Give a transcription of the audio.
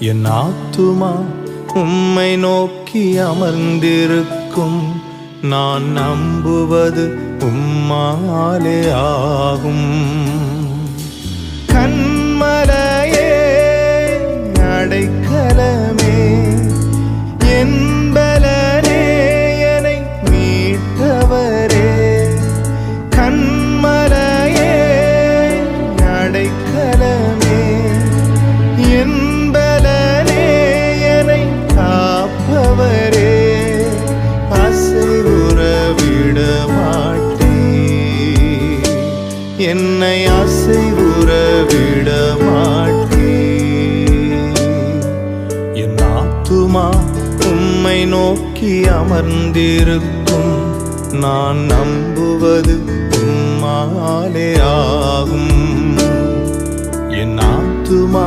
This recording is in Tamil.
என் ஆத்துமா உம்மை நோக்கி அமர்ந்திருக்கும். நான் நம்புவது உம்மாலே ஆகும். கண்மலையே அடைக்கலமே என் மாட்டே என்னை அசை உறவிட மாட்டே என் ஆத்துமா உம்மை நோக்கி அமர்ந்திருக்கும். நான் நம்புவது உம்மாலே ஆகும். என் ஆத்துமா